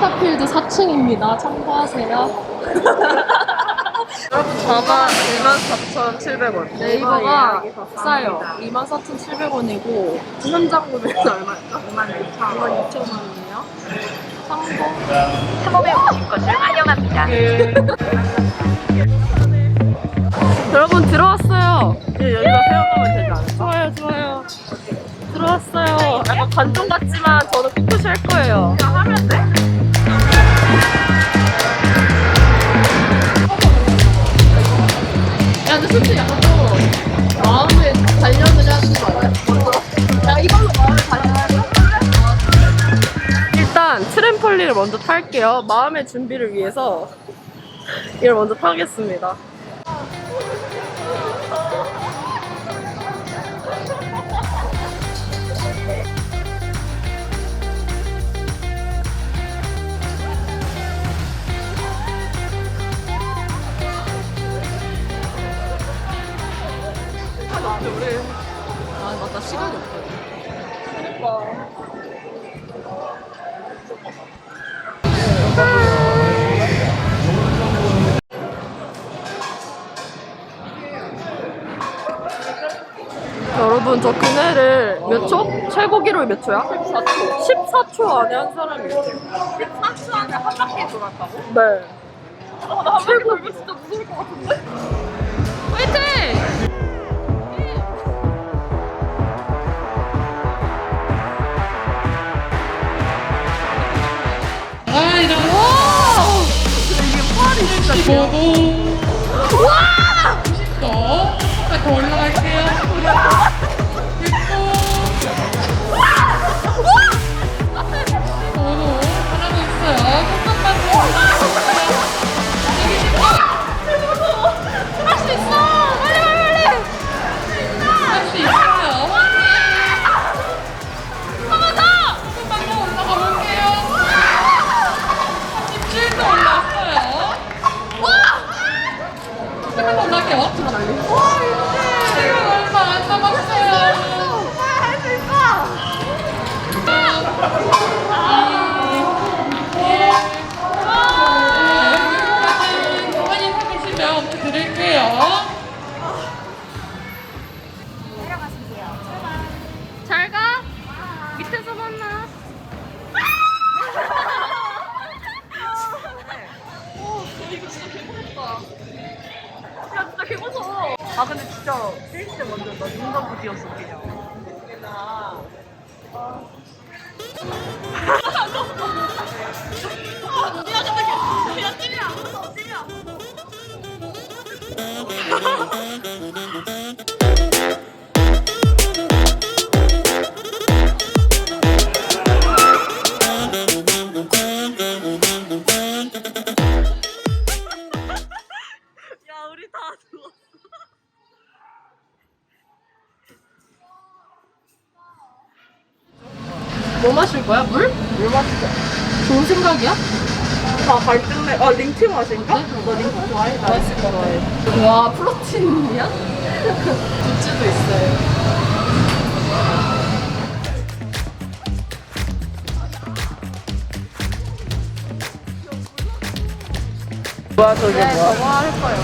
체스터필드 4층입니다. 참고하세요. 여러분 저가 24,700원. 네이버가 싸요. 24,700원이고 현장 구매는 얼마일까? 26,000원이에요. 참고. 탐험에 오신 것을 환영합니다. 여러분 들어왔어요. 예, 여기가 세워가면 되지 않을까? 좋아요, 좋아요. 들어왔어요. 약간 관종 같지만 저는 꿋꿋이 할 거예요. 하면 돼. 일단 트램펄린을 먼저 탈게요. 마음의 준비를 위해서 이걸 먼저 타겠습니다. 그네를 몇 초? 최고 기록이 몇 초야? 14초. 14초 안에 한 사람이 있어요. 14초 안에 한 바퀴 돌았다고? 네. 어, 나한 바퀴 돌면 진짜 무서울 것 같은데? 화이팅! 아 이런 와! 이게 팔이 진짜 귀여워. 15도 와! 90도 더 올라갈게요 더 올라갈게요 와 지금 얼마 안 남았어요 할수 있어! 가만히 때 먼저 나눈 감고 뛰었어, 그냥. 야, 뭐 마실 거야? 물? 물 마시자. 좋은 생각이야? 다 갈증내. 아, 링티 마신가? 너 링티 좋아해? 나 링티 좋아해. 와 프로틴이야? 굿즈도 있어요. 뭐야, 저게 네, 뭐야? 저거 할 거예요.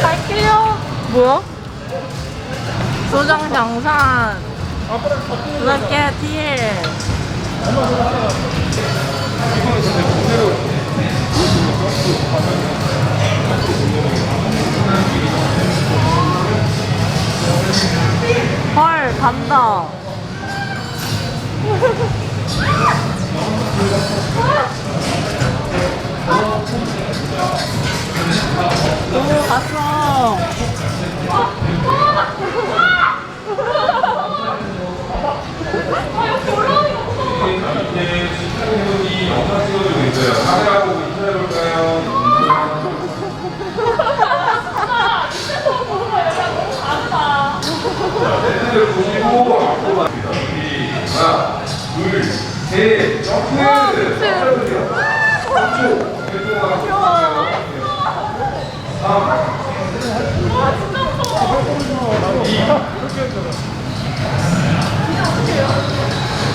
갈게요. 뭐야? 소정장산. 그렇게 딜. 헐, 간다. 일, 하고, 아이고,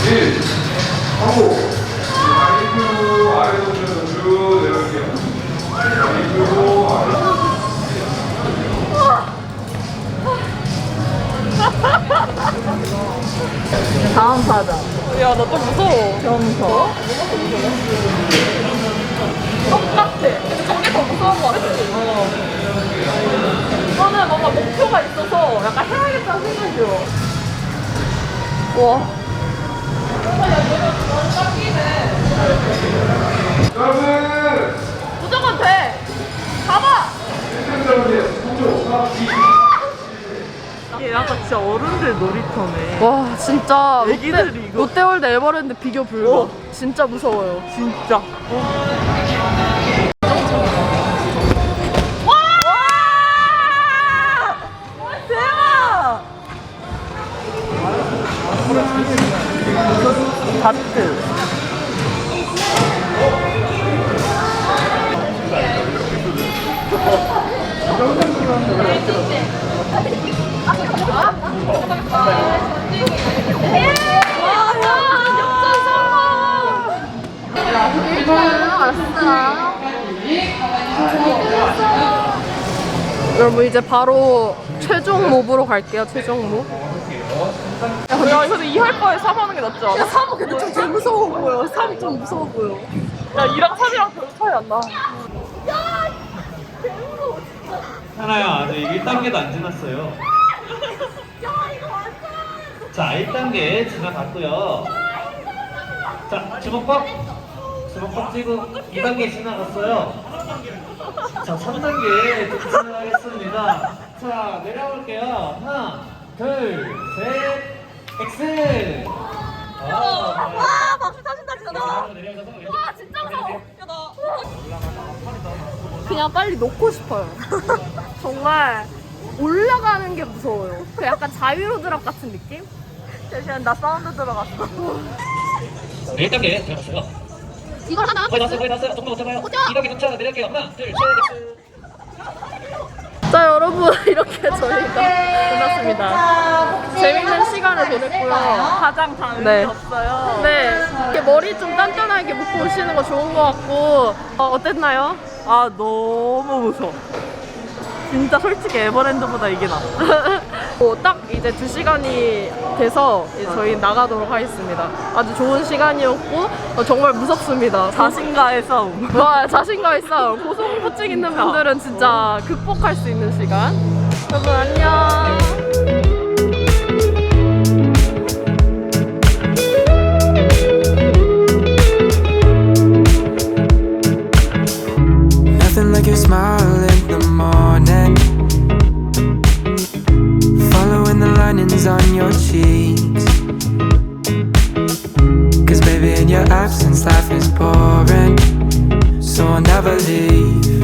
다 하고 자, 입으로 아래로 쭉 내려올게요. 자, 입으로 아래로. 다음 타자. 야, 나 또 무서워. 좀 무서워. 똑같아. 저게 더 무서운 거 같아. 어. 이거는 뭔가 목표가 있어서 약간 해야겠다는 생각이 들어. 와. 무조건 돼. 가봐. 이게 약간 진짜 어른들 놀이터네. 와 진짜 롯데, 애기들이 이거- 롯데월드 에버랜드 비교 불가. 어. 진짜 무서워요. 진짜. 와! 여러분 이제 바로 최종 몹으로 갈게요. 최종 몹. 야, 이거 이할 바에 3 하는 게 낫지 않아? 3 근데 좀 무서워 보여. 3이 좀 무서워 보여. 야, 2랑 3이랑 별 차이 안 나. 하나야 아직 1단계도 안 지났어요. 자, 1단계 지나갔고요. 자, 주먹밥. 주먹밥 찍고 2단계 지나갔어요. 자, 3단계 좀 진행하겠습니다. 자, 내려볼게요. 하나, 둘, 셋, 엑셀. 와, 박수 타신다, 진짜. 와, 진짜 무서워. 그냥 빨리 놓고 싶어요. 정말 올라가는 게 무서워요. 그 약간 자유로 드랍 같은 느낌? 잠시만, 나 사운드 들어갔어. 1단계 들어갔어요. 이걸 하나? 거의 났어요, 거의 났어요. 조금만 버텨봐요. 2단계 도착 내릴게요. 하나, 둘, 셋, 엑셀. 자 여러분 이렇게 저희가 끝났습니다. 재밌는 시간을 보냈고요. 가장 다른 네. 게 없어요. 네, 이렇게 머리 좀 단단하게 묶고 오시는 거 좋은 것 같고 어, 어땠나요? 아, 너무 무서워. 진짜 솔직히 에버랜드보다 이게 나. 어, 딱 이제 두 시간이 돼서 이제 저희 나가도록 하겠습니다. 아주 좋은 시간이었고 어, 정말 무섭습니다. 자신과의 싸움. 와 자신과의 싸움. 고소공포증 있는 분들은 진짜 극복할 수 있는 시간. 여러분 안녕. In your absence, life is boring. So I'll never leave.